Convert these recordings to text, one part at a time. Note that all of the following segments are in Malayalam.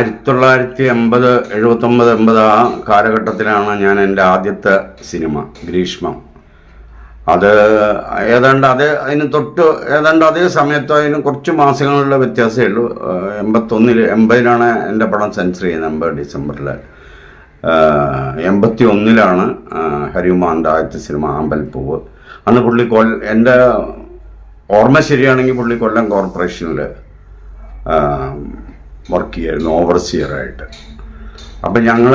ആയിരത്തി തൊള്ളായിരത്തി എൺപത് എഴുപത്തൊമ്പത് എൺപത് ആ കാലഘട്ടത്തിലാണ് ഞാൻ എന്റെ ആദ്യത്തെ സിനിമ ഗ്രീഷ്മം. അത് ഏതാണ്ട് അതേ അതിന് തൊട്ട് ഏതാണ്ട് അതേ സമയത്ത് അതിന് കുറച്ച് മാസങ്ങളുടെ വ്യത്യാസമേ ഉള്ളൂ. എൺപത്തൊന്നിൽ എൺപതിലാണ് എന്റെ പടം സെൻസർ ചെയ്യുന്നത് എൺപത് ഡിസംബറിൽ എൺപത്തി ഒന്നിലാണ് ഹരിമാന്റെ ആദ്യത്തെ സിനിമ ആമ്പൽപ്പൂവ്. അന്ന് പുള്ളി കൊൽ എന്റെ ഓർമ്മ ശരിയാണെങ്കിൽ പുള്ളി കൊല്ലം കോർപ്പറേഷനിൽ വർക്ക് ചെയ്യായിരുന്നു ഓവർസിയറായിട്ട് അപ്പം ഞങ്ങൾ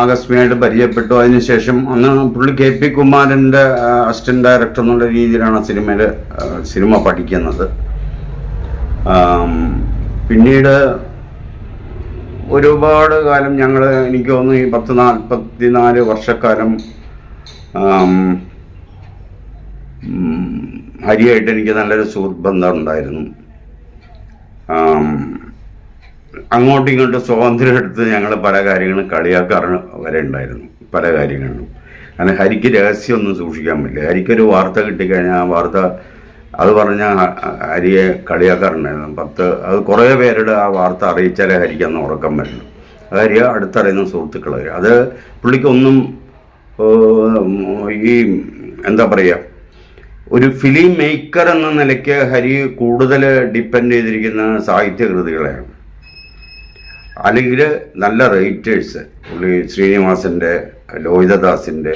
ആകസ്മികമായിട്ട് പരിചയപ്പെട്ടു. അതിനുശേഷം അന്ന് പുള്ളി കെ പി കുമാരന്റെ അസിസ്റ്റന്റ് ഡയറക്ടർ എന്നുള്ള രീതിയിലാണ് സിനിമയിൽ സിനിമ പഠിക്കുന്നത്. പിന്നീട് ഒരുപാട് കാലം ഞങ്ങൾ എനിക്ക് തോന്നുന്നു ഈ പത്ത് നാൽപ്പത്തി നാല് വർഷക്കാലം ഹരിയായിട്ട് എനിക്ക് നല്ലൊരു സുഹൃത്ത് ബന്ധം ഉണ്ടായിരുന്നു അങ്ങോട്ടും ഇങ്ങോട്ടും സ്വാതന്ത്ര്യം എടുത്ത് ഞങ്ങൾ പല കാര്യങ്ങളും കളിയാക്കാറ് വരെ ഉണ്ടായിരുന്നു പല കാര്യങ്ങളിലും. കാരണം ഹരിക്ക് രഹസ്യമൊന്നും സൂക്ഷിക്കാൻ പറ്റില്ല. ഹരിക്കൊരു വാർത്ത കിട്ടിക്കഴിഞ്ഞാൽ ആ വാർത്ത അത് പറഞ്ഞാൽ ഹരിയെ കളിയാക്കാറുണ്ടായിരുന്നു. പത്ത് അത് കുറേ പേരുടെ ആ വാർത്ത അറിയിച്ചാലേ ഹരിക്ക് അന്ന് ഉറക്കം വരുള്ളൂ അത് ഹരിയെ അടുത്തറിയുന്ന സുഹൃത്തുക്കൾ അത് പുള്ളിക്കൊന്നും ഈ എന്താ പറയുക ഒരു ഫിലിം മേക്കർ എന്ന നിലയ്ക്ക് ഹരി കൂടുതൽ ഡിപ്പെൻഡ് ചെയ്തിരിക്കുന്ന സാഹിത്യകൃതികളെയാണ്. അല്ലെങ്കിൽ നല്ല റൈറ്റേഴ്സ് പുള്ളി ശ്രീനിവാസന്റെ ലോഹിതദാസിന്റെ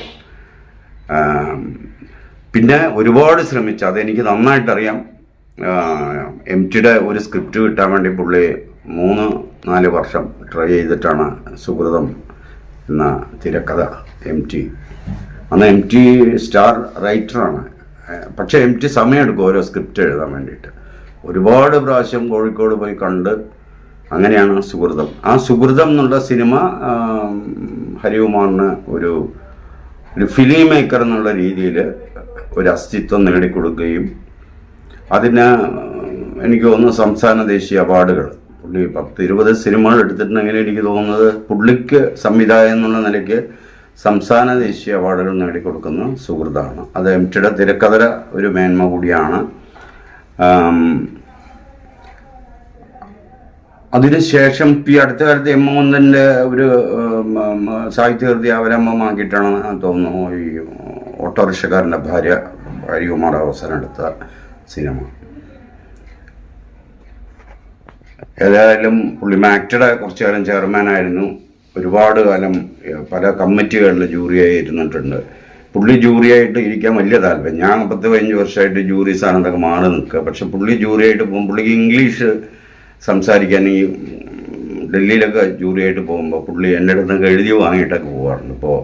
പിന്നെ ഒരുപാട് ശ്രമിച്ചു. അതെനിക്ക് നന്നായിട്ടറിയാം. എം ടിയുടെ ഒരു സ്ക്രിപ്റ്റ് കിട്ടാൻ വേണ്ടി പുള്ളി മൂന്ന് നാല് വർഷം ട്രൈ ചെയ്തിട്ടാണ് സുഹൃതം എന്ന തിരക്കഥ എം ടി അന്ന് എം ടി സ്റ്റാർ റൈറ്ററാണ് പക്ഷേ എം ടി സമയമെടുക്കും ഓരോ സ്ക്രിപ്റ്റ് എഴുതാൻ വേണ്ടിയിട്ട്. ഒരുപാട് പ്രാവശ്യം കോഴിക്കോട് പോയി കണ്ട് അങ്ങനെയാണ് സുഹൃതം. ആ സുഹൃതം എന്നുള്ള സിനിമ ഹരികുമാറിന് ഒരു ഒരു ഫിലിം മേക്കർ എന്നുള്ള രീതിയിൽ ഒരു അസ്തിത്വം നേടിക്കൊടുക്കുകയും അതിന് എനിക്ക് തോന്നുന്നു സംസ്ഥാന ദേശീയ അവാർഡുകൾ. പുള്ളി പത്ത് ഇരുപത് സിനിമകൾ എടുത്തിട്ടുണ്ടെങ്കിൽ എനിക്ക് തോന്നുന്നത് പുള്ളിക്ക് സംവിധായകൻ എന്നുള്ള നിലയ്ക്ക് സംസ്ഥാന ദേശീയ അവാർഡുകൾ നേടിക്കൊടുക്കുന്ന സുഹൃത്താണ് അത് എം ടിയുടെ തിരക്കഥര ഒരു മേന്മ കൂടിയാണ്. അതിനുശേഷം ഈ അടുത്ത കാലത്ത് എം മോഹന്റെ ഒരു സാഹിത്യകൃതി അവലംബമാക്കിയിട്ടാണ് തോന്നുന്നു ഈ ഓട്ടോറിക്ഷക്കാരന്റെ ഭാര്യ ഹരികുമാർ അവസരം എടുത്ത സിനിമ. ഏതായാലും പുള്ളി മാക്ടയുടെ കുറച്ചു കാലം ചെയർമാനായിരുന്നു. ഒരുപാട് കാലം പല കമ്മിറ്റികളിൽ ജൂറിയായി ഇരുന്നിട്ടുണ്ട്. പുള്ളി ജൂറിയായിട്ട് ഇരിക്കാൻ വലിയ താല്പര്യം. ഞാൻ പത്ത് പതിനഞ്ച് വർഷമായിട്ട് ജൂറി സ്ഥാനത്തൊക്കെ മാറി നിൽക്കുക. പക്ഷെ പുള്ളി ജൂറിയായിട്ട് പോകും പുള്ളിക്ക് ഇംഗ്ലീഷ് സംസാരിക്കാൻ ഈ ഡൽഹിയിലൊക്കെ ജൂറിയായിട്ട് പോകുമ്പോൾ പുള്ളി എന്റെ അടുത്ത് നിന്നൊക്കെ എഴുതി വാങ്ങിയിട്ടൊക്കെ പോകാറുണ്ട് ഇപ്പോൾ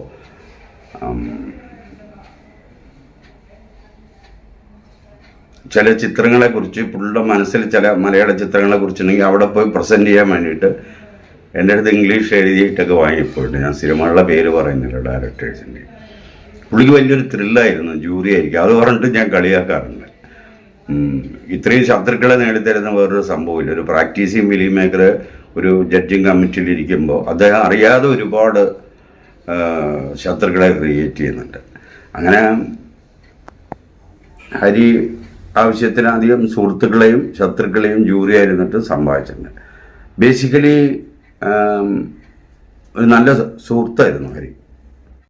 ചില ചിത്രങ്ങളെക്കുറിച്ച് പുള്ളിയുടെ മനസ്സിൽ ചില മലയാള ചിത്രങ്ങളെ കുറിച്ചുണ്ടെങ്കിൽ അവിടെ പോയി പ്രസന്റ് ചെയ്യാൻ വേണ്ടിയിട്ട് എന്റെ അടുത്ത് ഇംഗ്ലീഷ് എഴുതിയിട്ടൊക്കെ വാങ്ങിപ്പോയിട്ട് ഞാൻ സിനിമകളുടെ പേര് പറയുന്നില്ല ഡയറക്ടേഴ്സിന്റെ. പുള്ളിക്ക് വലിയൊരു ത്രില്ലായിരുന്നു ജൂറി ആയിരിക്കും. അത് പറഞ്ഞിട്ട് ഞാൻ കളിയാക്കാറുണ്ട്. ഇത്രയും ശത്രുക്കളെ നേടിത്തരുന്ന വേറൊരു സംഭവമില്ല. ഒരു പ്രാക്ടീസിങ് ഫിലിം മേക്കർ ഒരു ജഡ്ജിങ് കമ്മിറ്റിയിൽ ഇരിക്കുമ്പോൾ അദ്ദേഹം അറിയാതെ ഒരുപാട് ശത്രുക്കളെ ക്രിയേറ്റ് ചെയ്യുന്നുണ്ട്. അങ്ങനെ ഹരി ആവശ്യത്തിനധികം സുഹൃത്തുക്കളെയും ശത്രുക്കളെയും ജൂറി ആയിരുന്നിട്ട് സമ്പാദിച്ചിട്ടുണ്ട് ബേസിക്കലി ഒരു നല്ല സുഹൃത്തായിരുന്നു ഹരി.